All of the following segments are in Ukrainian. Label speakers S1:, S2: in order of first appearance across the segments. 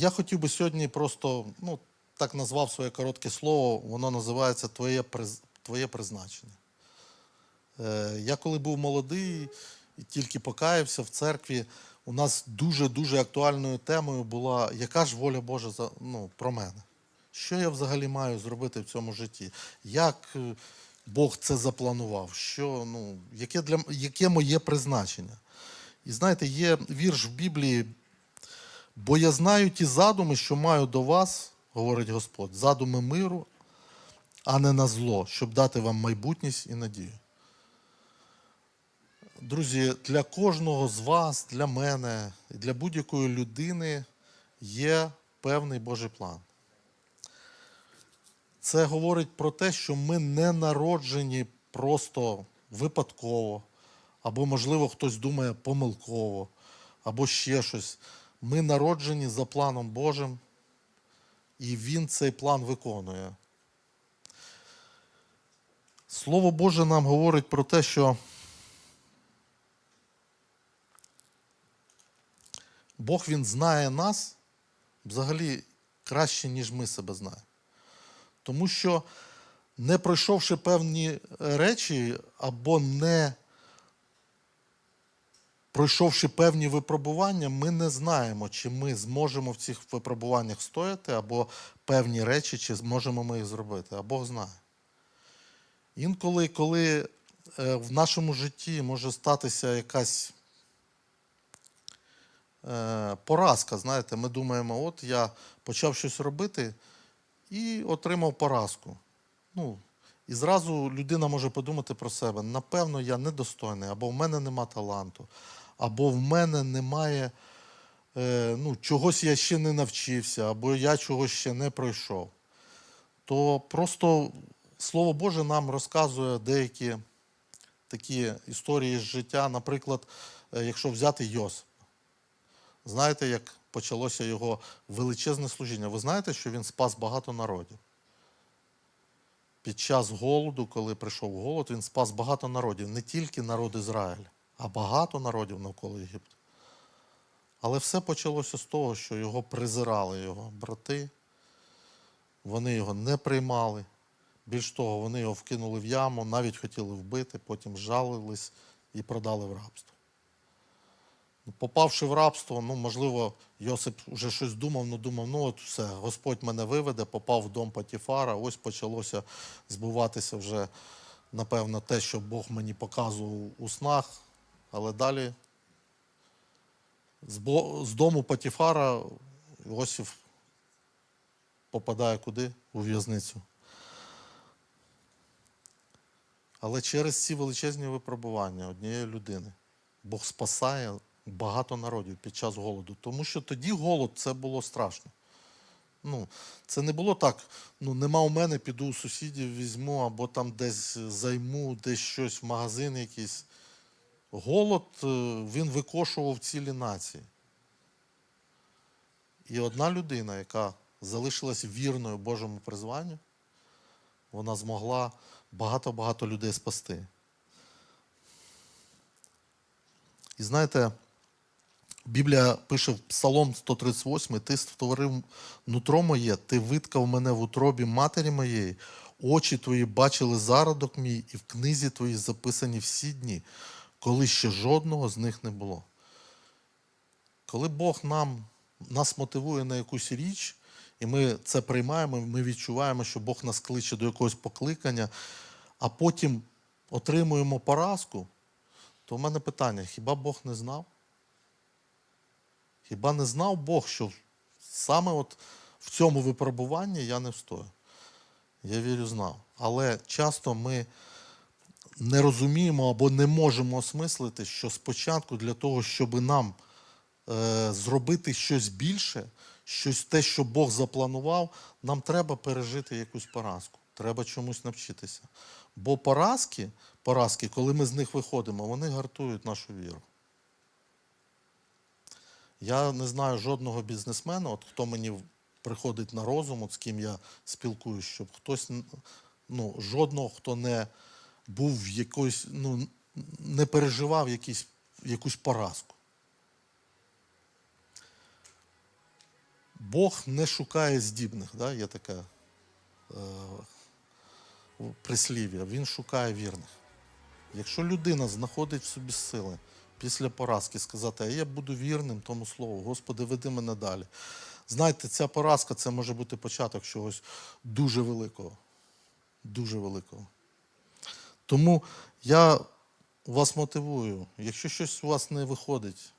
S1: Я хотів би сьогодні просто, ну, так назвав своє коротке слово, воно називається Твоє, твоє призначення. Е, я коли був молодий і тільки покаявся в церкві, у нас дуже-дуже актуальною темою була, яка ж воля Божа за, ну, про мене? Що я взагалі маю зробити в цьому житті? Як е, Бог це запланував? Що, ну, яке, для, яке моє призначення? І знаєте, є вірш в Біблії, бо я знаю ті задуми, що маю до вас, говорить Господь, задуми миру, а не на зло, щоб дати вам майбутність і надію. Друзі, для кожного з вас, для мене для будь-якої людини є певний Божий план. Це говорить про те, що ми не народжені просто випадково, або, можливо, хтось думає помилково, або ще щось. Ми народжені за планом Божим, і Він цей план виконує. Слово Боже нам говорить про те, що Бог Він знає нас взагалі краще, ніж ми себе знаємо. Тому що, не пройшовши певні речі, або не пройшовши певні випробування, ми не знаємо, чи ми зможемо в цих випробуваннях стояти, або певні речі, чи зможемо ми їх зробити. А Бог знає. Інколи, коли е, в нашому житті може статися якась е, поразка, знаєте, ми думаємо, от я почав щось робити і отримав поразку. Ну, і зразу людина може подумати про себе: напевно, я недостойний, або в мене нема таланту, або в мене немає е, ну, чогось я ще не навчився, або я чогось ще не пройшов. То просто Слово Боже нам розказує деякі такі історії з життя. Наприклад, е, якщо взяти Йосип. Знаєте, як почалося його величезне служіння? Ви знаєте, що він спас багато народів? Під час голоду, коли прийшов голод, він спас багато народів, не тільки народ Ізраїля, а багато народів навколо Єгипту. Але все почалося з того, що його презирали його брати, вони його не приймали. Більш того, вони його вкинули в яму, навіть хотіли вбити, потім жалились і продали в рабство. Попавши в рабство, ну, можливо, Йосип вже щось думав, ну думав, ну от все, Господь мене виведе, попав в дом Патіфара, ось почалося збуватися вже, напевно, те, що Бог мені показував у снах. Але далі з, дому Патіфара Йосиф попадає куди? У в'язницю. Але через ці величезні випробування однієї людини Бог спасає багато народів під час голоду. Тому що тоді голод це було страшно. Ну, це не було так, ну нема у мене, піду у сусідів візьму, або там десь займу, десь щось в магазин якийсь. Голод е, він викошував цілі нації. І одна людина, яка залишилась вірною Божому призванню, вона змогла багато-багато людей спасти. І знаєте, Біблія пише в Псалом 138, ти створив нутро моє, ти виткав мене в утробі матері моєї, очі твої бачили зародок мій, і в книзі твоїй записані всі дні, коли ще жодного з них не було. Коли Бог нам, нас мотивує на якусь річ, і ми це приймаємо, ми відчуваємо, що Бог нас кличе до якогось покликання, а потім отримуємо поразку, то в мене питання: хіба Бог не знав? Хіба не знав Бог, що саме от в цьому випробуванні я не встою? Я вірю, знав. Але часто ми не розуміємо або не можемо осмислити, що спочатку для того, щоб нам е, зробити щось більше, щось те, що Бог запланував, нам треба пережити якусь поразку. Треба чомусь навчитися. Бо поразки, поразки, коли ми з них виходимо, вони гартують нашу віру. Я не знаю жодного бізнесмена, от хто мені приходить на розум, от з ким я спілкуюсь, щоб хтось, ну, жодного, хто не був в якоїсь, ну, не переживав якісь, якусь поразку. Бог не шукає здібних, да? є таке е, прислів'я, він шукає вірних. Якщо людина знаходить в собі сили після поразки сказати, а я буду вірним тому слову, Господи, веди мене далі. Знаєте, ця поразка це може бути початок чогось дуже великого. Дуже великого. Тому я вас мотивую, якщо щось у вас не виходить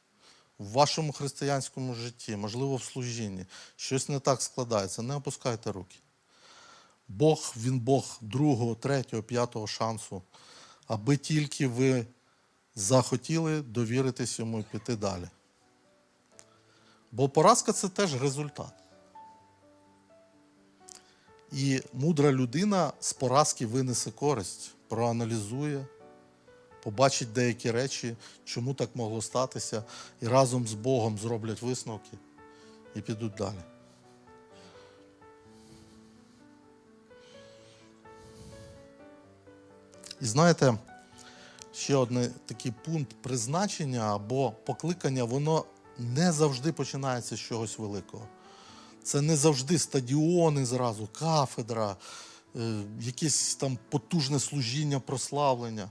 S1: в вашому християнському житті, можливо, в служінні, щось не так складається, не опускайте руки. Бог, він Бог другого, третього, п'ятого шансу, аби тільки ви захотіли довіритись йому і піти далі. Бо поразка це теж результат. І мудра людина з поразки винесе користь, проаналізує, побачить деякі речі, чому так могло статися, і разом з Богом зроблять висновки і підуть далі. І знаєте, ще один такий пункт призначення або покликання, воно не завжди починається з чогось великого. Це не завжди стадіони зразу, кафедра, якесь там потужне служіння, прославлення.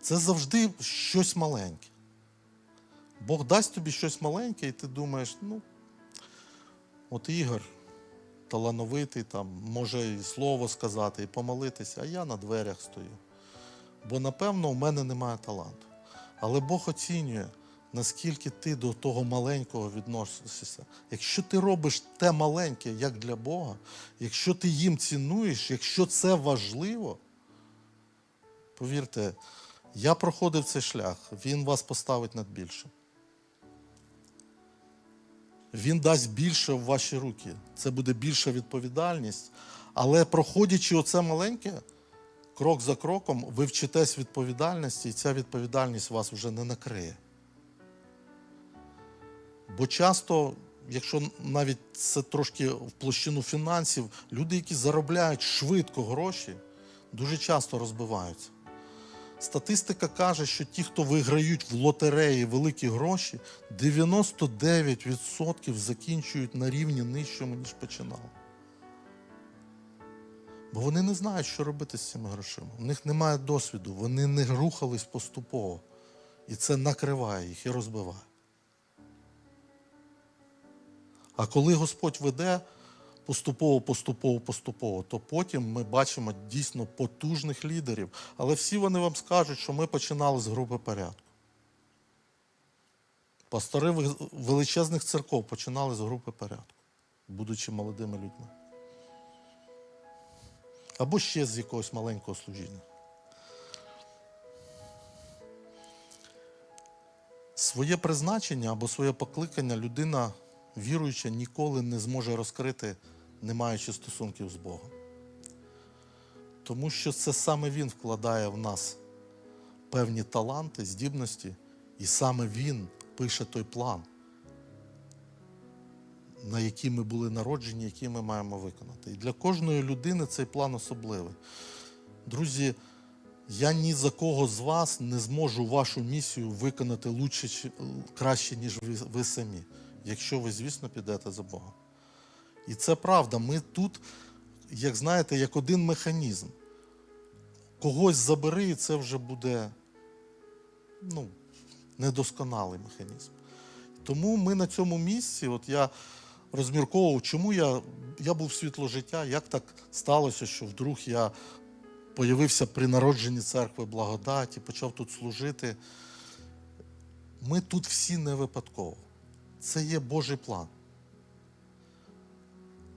S1: Це завжди щось маленьке. Бог дасть тобі щось маленьке, і ти думаєш, ну, от Ігор талановитий, там, може і слово сказати, і помолитися, а я на дверях стою. Бо, напевно, у мене немає таланту. Але Бог оцінює, наскільки ти до того маленького відносишся. Якщо ти робиш те маленьке, як для Бога, якщо ти їм цінуєш, якщо це важливо, повірте, я проходив цей шлях, він вас поставить над більшим. Він дасть більше в ваші руки. Це буде більша відповідальність. Але проходячи оце маленьке, крок за кроком, ви вчитесь відповідальності, і ця відповідальність вас вже не накриє. Бо часто, якщо навіть це трошки в площину фінансів, люди, які заробляють швидко гроші, дуже часто розбиваються. Статистика каже, що ті, хто виграють в лотереї великі гроші, 99% закінчують на рівні нижчому, ніж починали. Бо вони не знають, що робити з цими грошима. У них немає досвіду, вони не рухались поступово. І це накриває їх і розбиває. А коли Господь веде поступово, поступово, поступово, то потім ми бачимо дійсно потужних лідерів. Але всі вони вам скажуть, що ми починали з групи порядку. Пастори величезних церков починали з групи порядку, будучи молодими людьми. Або ще з якогось маленького служіння. Своє призначення або своє покликання людина віруюча ніколи не зможе розкрити, не маючи стосунків з Богом. Тому що це саме Він вкладає в нас певні таланти, здібності, і саме Він пише той план, на який ми були народжені, який ми маємо виконати. І для кожної людини цей план особливий. Друзі, я ні за кого з вас не зможу вашу місію виконати лучше, краще, ніж ви, ви самі, якщо ви, звісно, підете за Богом. І це правда. Ми тут, як знаєте, як один механізм. Когось забери, і це вже буде ну, недосконалий механізм. Тому ми на цьому місці, от я розмірковував, чому я, я був світло життя, як так сталося, що вдруг я появився при народженні церкви благодаті, почав тут служити. Ми тут всі не випадково. Це є Божий план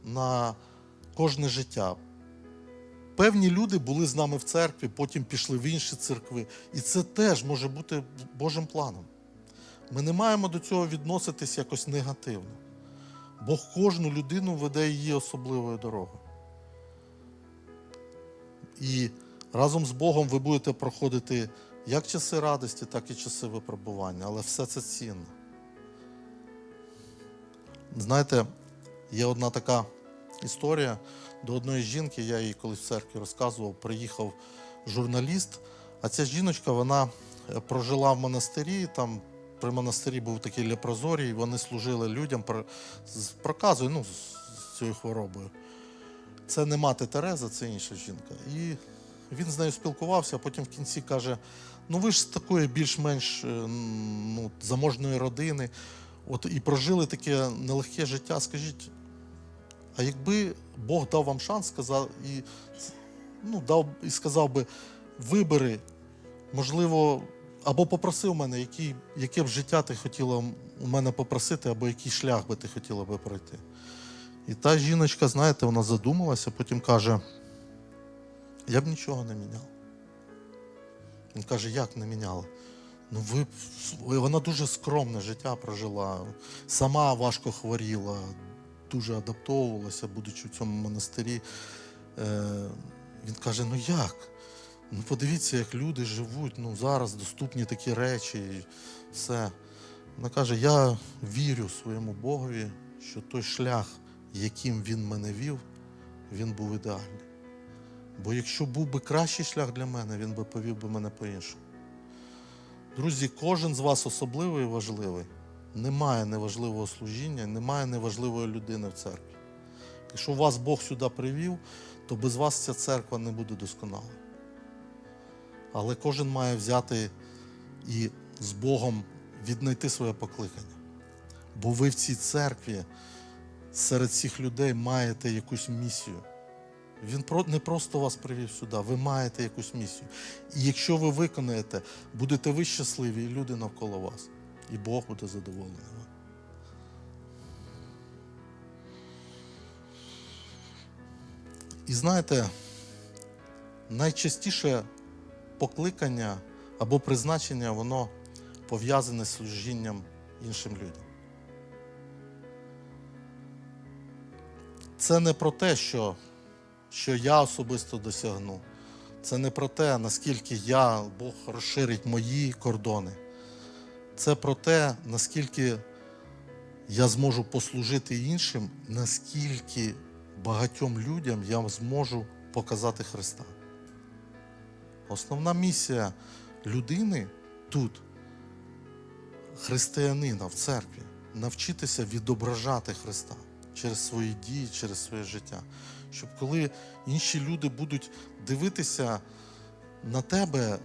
S1: на кожне життя. Певні люди були з нами в церкві, потім пішли в інші церкви. І це теж може бути Божим планом. Ми не маємо до цього відноситись якось негативно. Бог кожну людину веде її особливою дорогою. І разом з Богом ви будете проходити як часи радості, так і часи випробування. Але все це цінно. Знаєте, є одна така історія до одної жінки, я їй колись в церкві розказував, приїхав журналіст, а ця жіночка вона е, прожила в монастирі там при монастирі був такий лепрозорій, вони служили людям з проказою, ну, з, з цією хворобою. Це не мати Тереза, це інша жінка. І він з нею спілкувався, а потім в кінці каже: ну ви ж з такої більш-менш е, ну, заможної родини, от і прожили таке нелегке життя. Скажіть, а якби Бог дав вам шанс, сказав і, ну, дав, і сказав би, вибери, можливо, або попросив мене, який, яке б життя ти хотіла у мене попросити, або який шлях би ти хотіла би пройти. І та жіночка, знаєте, вона задумалася, потім каже: я б нічого не міняв. Він каже, як не міняла? Ну, ви, вона дуже скромне життя прожила, сама важко хворіла, дуже адаптовувалася, будучи в цьому монастирі. Е, він каже: ну як? Ну подивіться, як люди живуть, ну зараз доступні такі речі, і все. Вона каже: я вірю своєму Богові, що той шлях, яким він мене вів, він був ідеальний. Бо якщо був би кращий шлях для мене, він би повів би мене по-іншому. Друзі, кожен з вас особливий і важливий. Немає неважливого служіння, немає неважливої людини в церкві. Якщо вас Бог сюди привів, то без вас ця церква не буде досконалою. Але кожен має взяти і з Богом віднайти своє покликання. Бо ви в цій церкві серед цих людей маєте якусь місію. Він не просто вас привів сюди, ви маєте якусь місію. І якщо ви виконаєте, будете ви щасливі, і люди навколо вас. І Бог буде задоволений. вами. І знаєте, найчастіше покликання або призначення, воно пов'язане з служінням іншим людям. Це не про те, що, що я особисто досягну. Це не про те, наскільки я, Бог розширить мої кордони. Це про те, наскільки я зможу послужити іншим, наскільки багатьом людям я зможу показати Христа. Основна місія людини тут, християнина в церкві, навчитися відображати Христа через свої дії, через своє життя. Щоб коли інші люди будуть дивитися на тебе,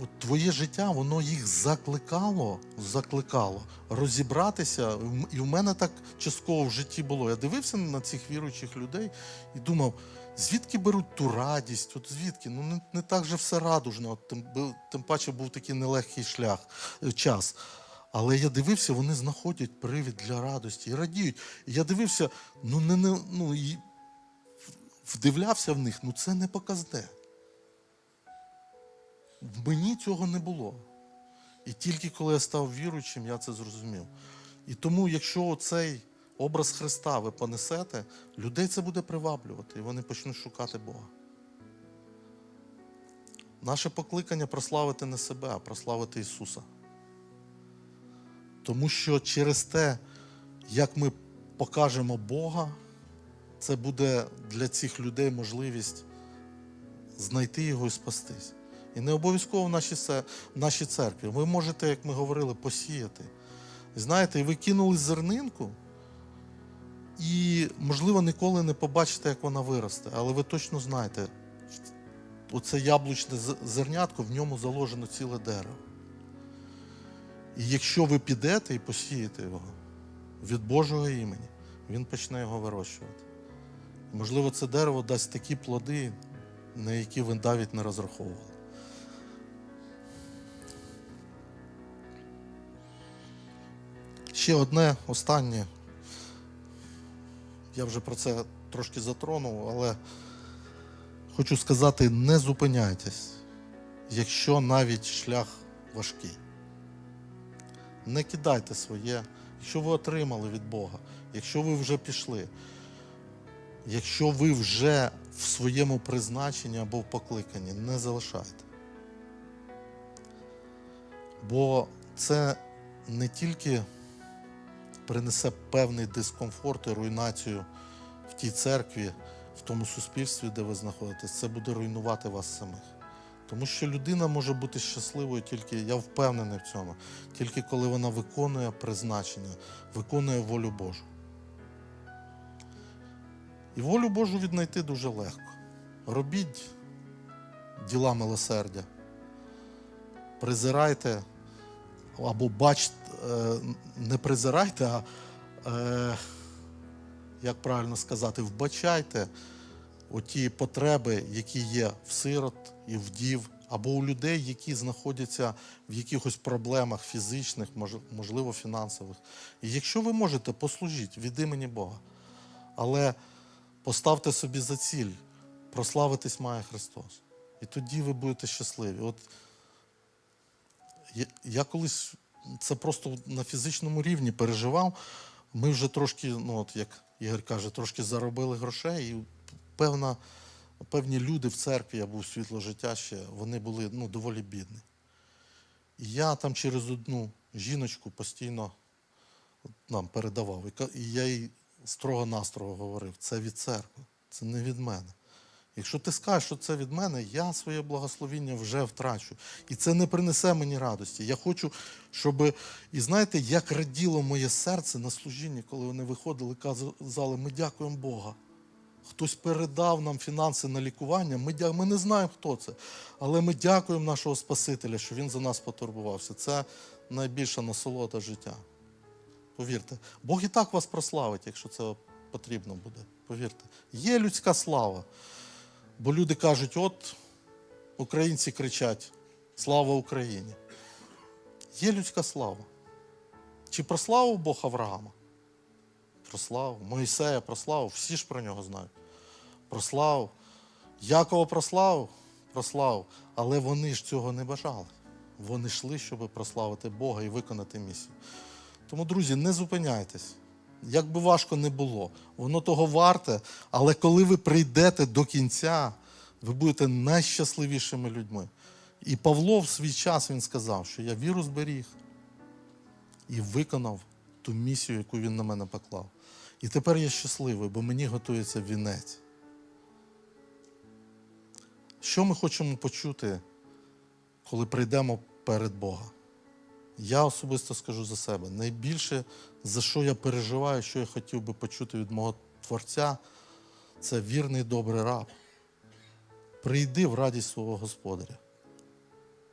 S1: от твоє життя, воно їх закликало, закликало розібратися. І в мене так частково в житті було. Я дивився на цих віруючих людей і думав, звідки беруть ту радість? От звідки? Ну не, не так же все радужно. От Тим, тим паче був такий нелегкий шлях, е, час. Але я дивився, вони знаходять привід для радості і радіють. І я дивився, ну не, не ну і вдивлявся в них, ну це не показне. В мені цього не було. І тільки коли я став віруючим, я це зрозумів. І тому, якщо цей образ Христа ви понесете, людей це буде приваблювати, і вони почнуть шукати Бога. Наше покликання прославити не себе, а прославити Ісуса. Тому що через те, як ми покажемо Бога, це буде для цих людей можливість знайти його і спастись. І не обов'язково в нашій, в нашій церкві. Ви можете, як ми говорили, посіяти. Знаєте, ви кинули зернинку, і, можливо, ніколи не побачите, як вона виросте, але ви точно знаєте, оце яблучне зернятко, в ньому заложено ціле дерево. І якщо ви підете і посієте його від Божого імені, він почне його вирощувати. Можливо, це дерево дасть такі плоди, на які ви навіть не розраховували. Ще одне останнє. Я вже про це трошки затронув, але хочу сказати: не зупиняйтесь, якщо навіть шлях важкий. Не кидайте своє, якщо ви отримали від Бога, якщо ви вже пішли, якщо ви вже в своєму призначенні або в покликанні, не залишайте. Бо це не тільки принесе певний дискомфорт і руйнацію в тій церкві, в тому суспільстві, де ви знаходитесь, це буде руйнувати вас самих. Тому що людина може бути щасливою тільки, я впевнений в цьому, тільки коли вона виконує призначення, виконує волю Божу. І волю Божу віднайти дуже легко. Робіть діла милосердя. Презирайте або бачте, не презирайте, а е, як правильно сказати, вбачайте оті потреби, які є в сирот і вдів, або у людей, які знаходяться в якихось проблемах фізичних, можливо, фінансових. І якщо ви можете, послужіть від імені Бога. Але поставте собі за ціль, прославитись має Христос. І тоді ви будете щасливі. От я, я колись це просто на фізичному рівні переживав. Ми вже трошки, ну от як Ігор каже, трошки заробили грошей, і певна, певні люди в церкві, я був світло життя ще, вони були ну, доволі бідні. І я там через одну жіночку постійно нам передавав. І я їй строго-настрого говорив: це від церкви, це не від мене. Якщо ти скажеш, що це від мене, я своє благословіння вже втрачу. І це не принесе мені радості. Я хочу, щоб. І знаєте, як раділо моє серце на служінні, коли вони виходили, казали, ми дякуємо Бога. Хтось передав нам фінанси на лікування. Ми, ми не знаємо, хто це. Але ми дякуємо нашого Спасителя, що Він за нас потурбувався. Це найбільша насолода життя. Повірте, Бог і так вас прославить, якщо це потрібно буде. Повірте, є людська слава. Бо люди кажуть, от українці кричать Слава Україні. Є людська слава. Чи прославив Бог Авраама? Прославив. Моїсея прославив, всі ж про нього знають. Прославив. Якова прославив, прославив. Але вони ж цього не бажали. Вони йшли, щоб прославити Бога і виконати місію. Тому, друзі, не зупиняйтесь. Як би важко не було, воно того варте, але коли ви прийдете до кінця, ви будете найщасливішими людьми. І Павло в свій час він сказав, що я віру зберіг і виконав ту місію, яку він на мене поклав. І тепер я щасливий, бо мені готується вінець. Що ми хочемо почути, коли прийдемо перед Бога? Я особисто скажу за себе. Найбільше, за що я переживаю, що я хотів би почути від мого Творця, це вірний добрий раб. Прийди в радість свого Господаря.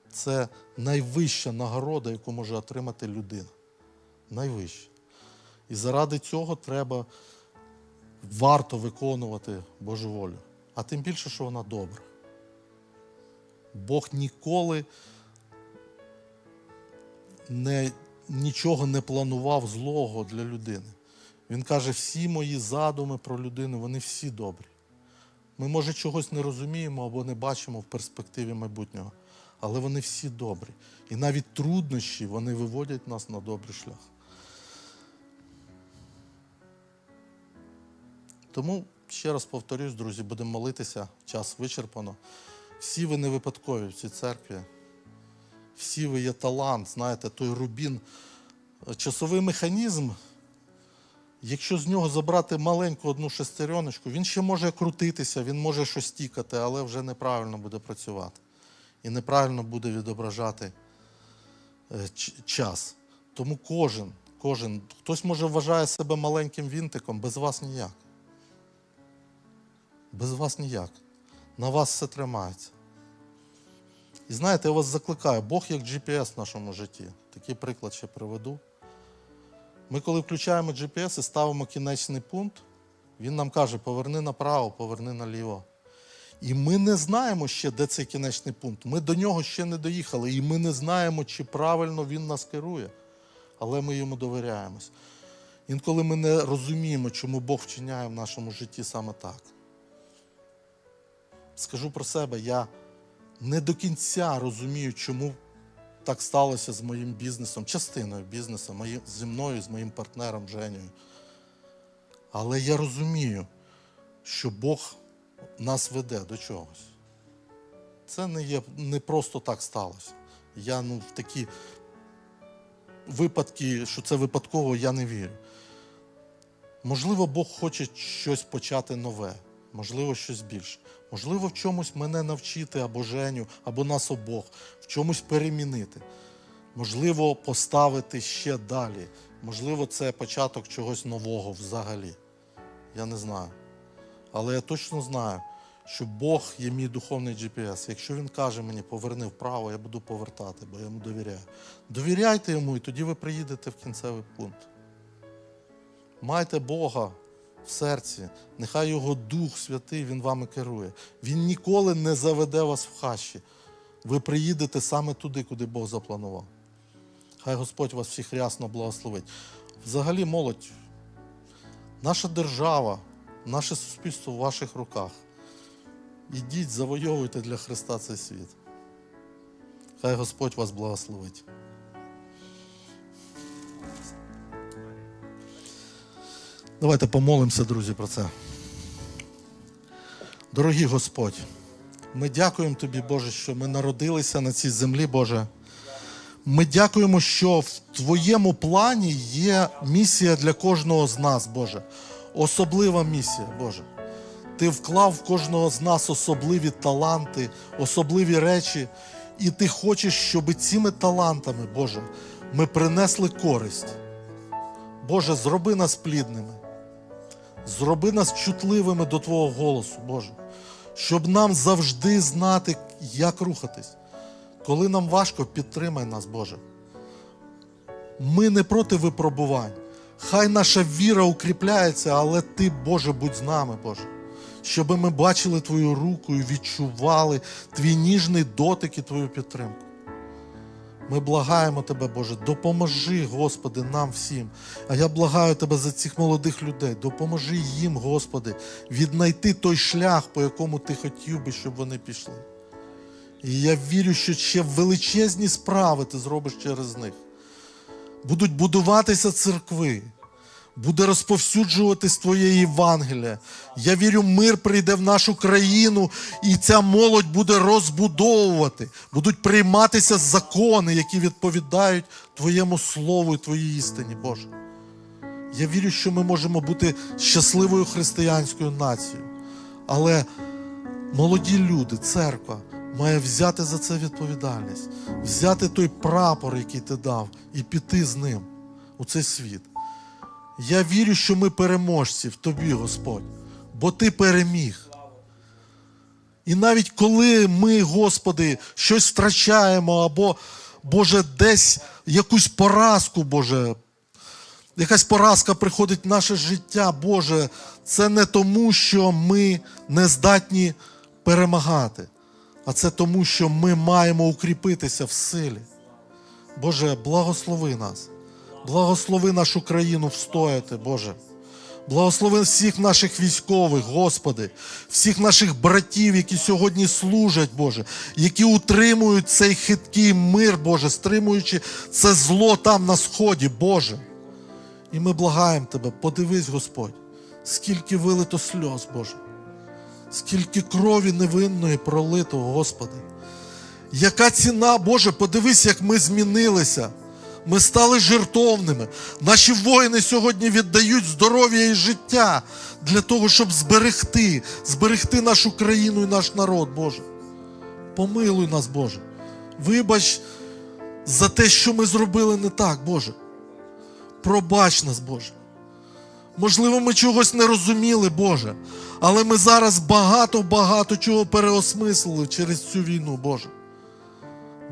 S1: Це найвища нагорода, яку може отримати людина. Найвища. І заради цього треба варто виконувати Божу волю. А тим більше, що вона добра. Бог ніколи не, нічого не планував злого для людини. Він каже, всі мої задуми про людину, вони всі добрі. Ми, може, чогось не розуміємо або не бачимо в перспективі майбутнього, але вони всі добрі. І навіть труднощі вони виводять нас на добрий шлях. Тому ще раз повторюсь, друзі, будемо молитися, час вичерпано. Всі ви не випадкові в цій церкві. Всі ви є талант, знаєте, той рубін, часовий механізм. Якщо з нього забрати маленьку одну шестереночку, він ще може крутитися, він може щось тікати, але вже неправильно буде працювати. І неправильно буде відображати е, час. Тому кожен, кожен, хтось може вважає себе маленьким вінтиком, без вас ніяк. Без вас ніяк. На вас все тримається. І знаєте, я вас закликаю, Бог як GPS в нашому житті. Такий приклад ще приведу. Ми, коли включаємо GPS і ставимо кінечний пункт, він нам каже: поверни направо, поверни наліво. І ми не знаємо ще, де цей кінечний пункт. Ми до нього ще не доїхали, і ми не знаємо, чи правильно він нас керує. Але ми йому довіряємось. Інколи ми не розуміємо, чому Бог вчиняє в нашому житті саме так. Скажу про себе, я не до кінця розумію, чому так сталося з моїм бізнесом, частиною бізнесу, моїм, зі мною, з моїм партнером Женєю. Але я розумію, що Бог нас веде до чогось. Це не є не просто так сталося. Я ну, в такі випадки, що це випадково, я не вірю. Можливо, Бог хоче щось почати нове. Можливо, щось більше. Можливо, в чомусь мене навчити або Женю, або нас обох, в чомусь перемінити. Можливо, поставити ще далі. Можливо, це початок чогось нового взагалі. Я не знаю. Але я точно знаю, що Бог є мій духовний GPS. Якщо він каже мені поверни вправо, я буду повертати, бо я йому довіряю. Довіряйте йому, і тоді ви приїдете в кінцевий пункт. Майте Бога в серці, нехай Його Дух Святий Він вами керує. Він ніколи не заведе вас в хащі. Ви приїдете саме туди, куди Бог запланував. Хай Господь вас всіх рясно благословить. Взагалі, молодь, наша держава, наше суспільство в ваших руках. Ідіть, завойовуйте для Христа цей світ. Хай Господь вас благословить. Давайте помолимося, друзі, про це. Дорогий Господь, ми дякуємо Тобі, Боже, що ми народилися на цій землі, Боже. Ми дякуємо, що в Твоєму плані є місія для кожного з нас, Боже. Особлива місія, Боже. Ти вклав в кожного з нас особливі таланти, особливі речі, і ти хочеш, щоб цими талантами, Боже, ми принесли користь. Боже, зроби нас плідними. Зроби нас чутливими до Твого голосу, Боже, щоб нам завжди знати, як рухатись. Коли нам важко, підтримай нас, Боже. Ми не проти випробувань. Хай наша віра укріпляється, але Ти, Боже, будь з нами, Боже. Щоб ми бачили Твою руку і відчували Твій ніжний дотик і Твою підтримку. Ми благаємо Тебе, Боже, допоможи, Господи, нам всім. А я благаю Тебе за цих молодих людей. Допоможи їм, Господи, віднайти той шлях, по якому Ти хотів би, щоб вони пішли. І я вірю, що ще величезні справи ти зробиш через них. Будуть будуватися церкви, буде розповсюджуватись Твоє Євангеліє. Я вірю, мир прийде в нашу країну, і ця молодь буде розбудовувати, будуть прийматися закони, які відповідають Твоєму слову і Твоїй істині, Боже. Я вірю, що ми можемо бути щасливою християнською нацією. Але молоді люди, церква має взяти за це відповідальність, взяти той прапор, який ти дав, і піти з ним у цей світ. Я вірю, що ми переможці в тобі, Господь, бо ти переміг. І навіть коли ми, Господи, щось втрачаємо, або, Боже, десь якусь поразку, Боже, якась поразка приходить в наше життя, Боже, це не тому, що ми не здатні перемагати, а це тому, що ми маємо укріпитися в силі. Боже, благослови нас, благослови нашу країну встояти, Боже. Благослови всіх наших військових, Господи, всіх наших братів, які сьогодні служать, Боже, які утримують цей хиткий мир, Боже, стримуючи це зло там на сході, Боже. І ми благаємо Тебе, подивись, Господь, скільки вилито сльоз, Боже, скільки крові невинної пролито, Господи. Яка ціна, Боже, подивись, як ми змінилися. Ми стали жертовними. Наші воїни сьогодні віддають здоров'я і життя для того, щоб зберегти, зберегти нашу країну і наш народ, Боже. Помилуй нас, Боже. Вибач за те, що ми зробили не так, Боже. Пробач нас, Боже. Можливо, ми чогось не розуміли, Боже, але ми зараз багато-багато чого переосмислили через цю війну, Боже.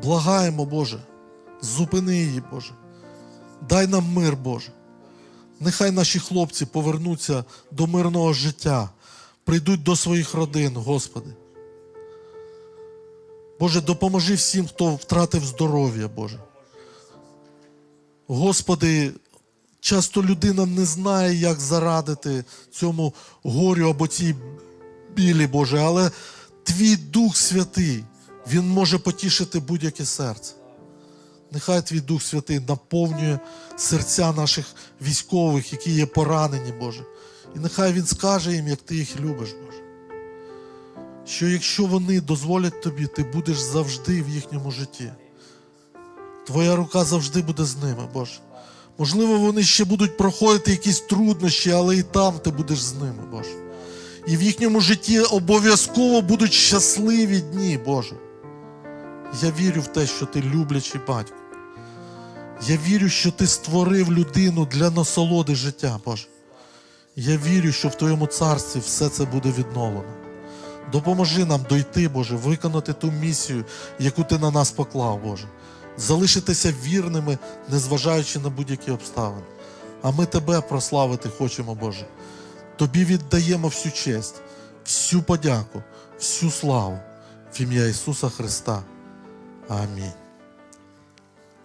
S1: Благаємо, Боже, зупини її, Боже. Дай нам мир, Боже. Нехай наші хлопці повернуться до мирного життя, прийдуть до своїх родин, Господи. Боже, допоможи всім, хто втратив здоров'я, Боже. Господи, часто людина не знає, як зарадити цьому горю або цій білі, Боже, але Твій Дух Святий, Він може потішити будь-яке серце. Нехай Твій Дух Святий наповнює серця наших військових, які є поранені, Боже. І нехай Він скаже їм, як ти їх любиш, Боже. Що якщо вони дозволять тобі, ти будеш завжди в їхньому житті. Твоя рука завжди буде з ними, Боже. Можливо, вони ще будуть проходити якісь труднощі, але і там ти будеш з ними, Боже. І в їхньому житті обов'язково будуть щасливі дні, Боже. Я вірю в те, що ти люблячий батько. Я вірю, що ти створив людину для насолоди життя, Боже. Я вірю, що в Твоєму царстві все це буде відновлено. Допоможи нам дойти, Боже, виконати ту місію, яку Ти на нас поклав, Боже. Залишитися вірними, незважаючи на будь-які обставини. А ми Тебе прославити хочемо, Боже. Тобі віддаємо всю честь, всю подяку, всю славу в ім'я Ісуса Христа. Амінь.